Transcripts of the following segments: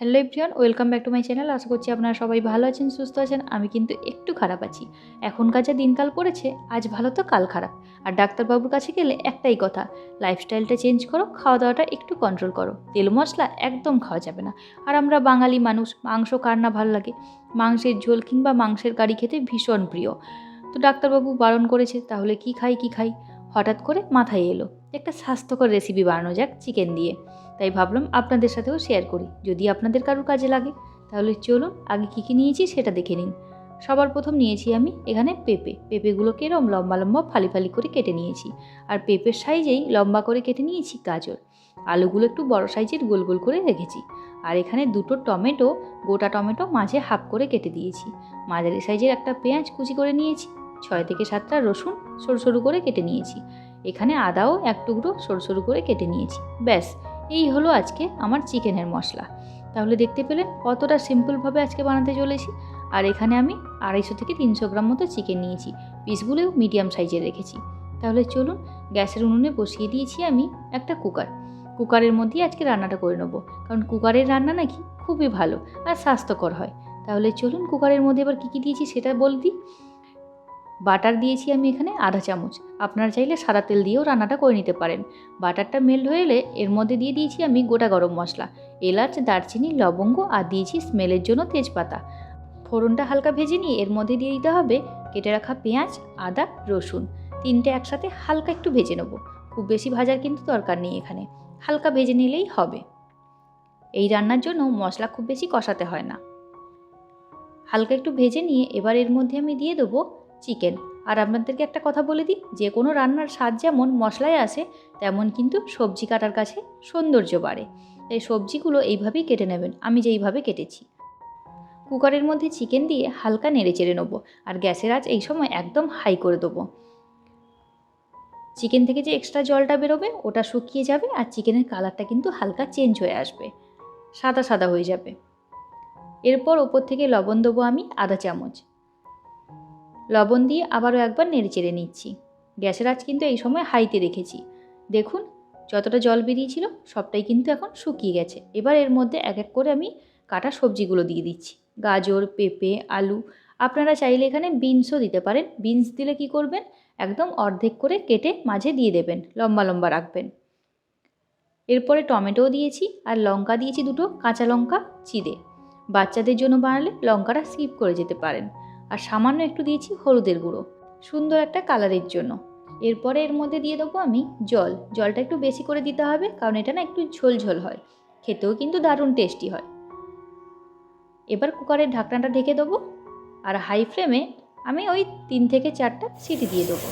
Hello everyone welcome back to my channel আশা করছি আপনারা সবাই ভালো আছেন, সুস্থ আছেন। আমি কিন্তু একটু খারাপ আছি। এখনকার যা দিনকাল পড়েছে, আজ ভালো তো কাল খারাপ। আর ডাক্তারবাবুর কাছে গেলে একটাই কথা লাইফস্টাইলটা চেঞ্জ করো খাওয়া দাওয়াটা একটু কন্ট্রোল করো। তেল মশলা একদম খাওয়া যাবে না। আর আমরা বাঙালি মানুষ, মাংস কার না ভালো লাগে? মাংসের ঝোল কিংবা মাংসের কারি খেতে ভীষণ প্রিয়। তো ডাক্তারবাবু বারণ করেছে, তাহলে কি খাই কি খাই? হঠাৎ করে মাথায় এলো। একটা স্বাস্থ্যকর রেসিপি বানানো যাক চিকেন দিয়ে। তাই ভাবলাম আপনাদের সাথেও শেয়ার করি। যদি আপনাদের কারোর কাজে লাগে, তাহলে চলুন আগে কী কী নিয়েছি সেটা দেখে নিন। সবার প্রথম নিয়েছি আমি এখানে পেঁপে। পেঁপেগুলোকে এরম লম্বা লম্বা ফালি ফালি করে কেটে নিয়েছি। আর পেঁপের সাইজেই লম্বা করে কেটে নিয়েছি গাজর। আলুগুলো একটু বড় সাইজের গোল গোল করে রেখেছি। আর এখানে দুটো টমেটো, গোটা টমেটো মাঝে হাফ করে কেটে দিয়েছি। মাঝারি সাইজের একটা পেঁয়াজ কুচি করে নিয়েছি। ছয় থেকে সাতটা রসুন সরু সরু করে কেটে নিয়েছি। এখানে আদাও এক টুকরো সরু সরু করে কেটে নিয়েছি। ব্যাস, এই হলো আজকে আমার চিকেনের মশলা। তাহলে দেখতে পেলেন কতটা সিম্পলভাবে আজকে বানাতে চলেছি। আর এখানে আমি আড়াইশো থেকে তিনশো গ্রাম মতো চিকেন নিয়েছি। পিসগুলোও মিডিয়াম সাইজের রেখেছি। তাহলে চলুন গ্যাসের উনুনে বসিয়ে দিয়েছি আমি একটা কুকার। কুকারের মধ্যেই আজকে রান্নাটা করে নেব। কারণ কুকারের রান্না নাকি খুবই ভালো আর স্বাস্থ্যকর হয়। তাহলে চলুন কুকারের মধ্যে এবার কী কী দিয়েছি সেটা বল দিই বাটার দিয়েছি আমি এখানে আধা চামচ। আপনারা চাইলে সাদা তেল দিয়েও রান্নাটা করে নিতে পারেন। বাটারটা মেল্ট হয়ে এলে এর মধ্যে দিয়ে দিয়েছি আমি গোটা গরম মশলা। এলাচ, দারচিনি, লবঙ্গ আর দিয়েছি স্মেলের জন্য তেজপাতা। ফোড়নটা হালকা ভেজে নিয়ে এর মধ্যে দিয়ে দিতে হবে কেটে রাখা পেঁয়াজ, আদা, রসুন। তিনটে একসাথে হালকা একটু ভেজে নেব। খুব বেশি ভাজার কিন্তু দরকার নেই এখানে। হালকা ভেজে নিলেই হবে। এই রান্নার জন্য মশলা খুব বেশি কষাতে হয় না। হালকা একটু ভেজে নিয়ে এবার এর মধ্যে আমি দিয়ে দেবো চিকেন আর আপনাদেরকে একটা কথা বলে দিই, যে কোনো রান্নার স্বাদ যেমন মশলায় আসে, তেমন কিন্তু সবজি কাটার কাছে সৌন্দর্য বাড়ে। তাই সবজিগুলো এইভাবেই কেটে নেবেন, আমি যেইভাবে কেটেছি। কুকারের মধ্যে চিকেন দিয়ে হালকা নেড়ে চেড়ে নেব, আর গ্যাসের আঁচ এই সময় একদম হাই করে দেবো। চিকেন থেকে যে এক্সট্রা জলটা বেরোবে, ওটা শুকিয়ে যাবে, আর চিকেনের কালারটা কিন্তু হালকা চেঞ্জ হয়ে আসবে। সাদা সাদা হয়ে যাবে। এরপর ওপর থেকে লবণ দেবো আমি আধা চামচ। লবণ দিয়ে আবারও একবার নেড়ে চেড়ে নিচ্ছি। গ্যাসের আঁচ কিন্তু এই সময় হাইতে রেখেছি। দেখুন, যতটা জল বেরিয়েছিল সবটাই কিন্তু এখন শুকিয়ে গেছে। এবার এর মধ্যে এক এক করে আমি কাটা সবজিগুলো দিয়ে দিচ্ছি। গাজর, পেঁপে, আলু, আপনারা চাইলে এখানে বিনসও দিতে পারেন। বিনস দিলে কি করবেন? একদম অর্ধেক করে কেটে মাঝে দিয়ে দেবেন, লম্বা লম্বা রাখবেন। এরপরে টমেটোও দিয়েছি আর লঙ্কা দিয়েছি দুটো কাঁচা লঙ্কা, চিড়ে। বাচ্চাদের জন্য বানালে লঙ্কাটা স্কিপ করে যেতে পারেন। আর সামান্য একটু দিয়েছি হলুদের গুঁড়ো। সুন্দর একটা কালারের জন্য। এরপরে এর মধ্যে দিয়ে দেবো আমি জল। জলটা একটু বেশি করে দিতে হবে, কারণ এটা না একটু ঝোল ঝোল হয়। খেতেও কিন্তু দারুণ টেস্টি হয়। এবার কুকারের ঢাকনাটা ঢেকে দেবো, আর হাই ফ্লেমে আমি ওই তিন থেকে চারটা সিটি দিয়ে দেবো।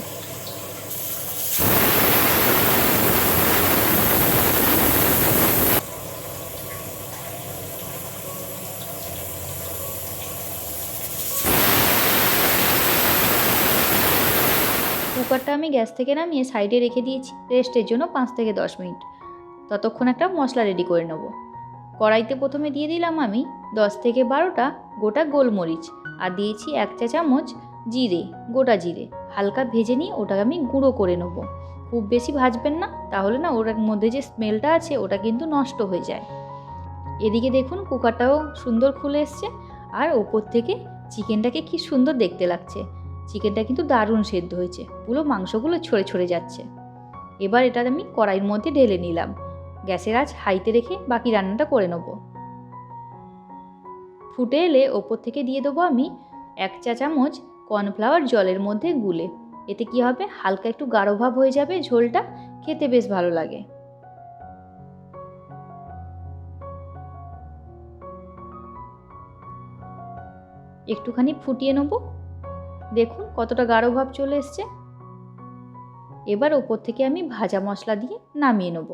কুকারটা আমি গ্যাস থেকে নামিয়ে সাইডে রেখে দিয়েছি। রেস্টের জন্য পাঁচ থেকে দশ মিনিট। ততক্ষণ একটা মশলা রেডি করে নেব। কড়াইতে প্রথমে দিয়ে দিলাম আমি দশ থেকে বারোটা গোটা গোলমরিচ আর দিয়েছি এক চা চামচ জিরে, গোটা জিরে। হালকা ভেজে নিয়ে ওটাকে আমি গুঁড়ো করে নেব। খুব বেশি ভাজবেন না, তাহলে না ওটার মধ্যে যে স্মেলটা আছে ওটা কিন্তু নষ্ট হয়ে যায়। এদিকে দেখুন কুকারটাও সুন্দর খুলে এসছে আর ওপর থেকে চিকেনটাকে কি সুন্দর দেখতে লাগছে। চিকেনটা কিন্তু দারুণ সেদ্ধ হয়েছে। পুরো মাংসগুলো ছড়ে ছড়ে যাচ্ছে। এবার এটা আমি কড়াইয়ের মধ্যে ঢেলে নিলাম। গ্যাসের আঁচ হাইতে রেখে বাকি রান্নাটা করে নেব। ফুটে এলে ওপর থেকে দিয়ে দেবো আমি এক চা চামচ কর্নফ্লাওয়ার জলের মধ্যে গুলে। এতে কি হবে? হালকা একটু গাঢ় ভাব হয়ে যাবে, ঝোলটা খেতে বেশ ভালো লাগে। একটুখানি ফুটিয়ে নেব। দেখুন কতটা গাঢ় ভাব চলে এসছে। এবার ওপর থেকে আমি ভাজা মশলা দিয়ে নামিয়ে নেব।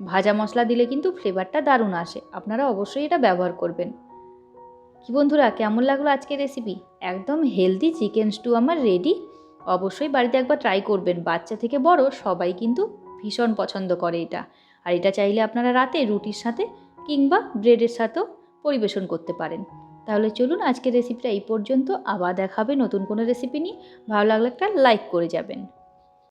ভাজা মশলা দিলে কিন্তু ফ্লেভারটা দারুণ আসে, আপনারা অবশ্যই এটা ব্যবহার করবেন। কি বন্ধুরা, কেমন লাগল আজকের রেসিপি একদম হেলদি চিকেন স্টু আমার রেডি অবশ্যই বাড়িতে একবার ট্রাই করবেন, বাচ্চা থেকে বড় সবাই কিন্তু ভীষণ পছন্দ করে এটা। আর এটা চাইলে আপনারা রাতে রুটির সাথে কিংবা ব্রেডের সাথেও পরিবেশন করতে পারেন। তাহলে চলুন আজকের রেসিপিটা এই পর্যন্ত। আবার দেখাবে নতুন কোনো রেসিপি নিয়ে। ভালো লাগলে একটা লাইক করে যাবেন।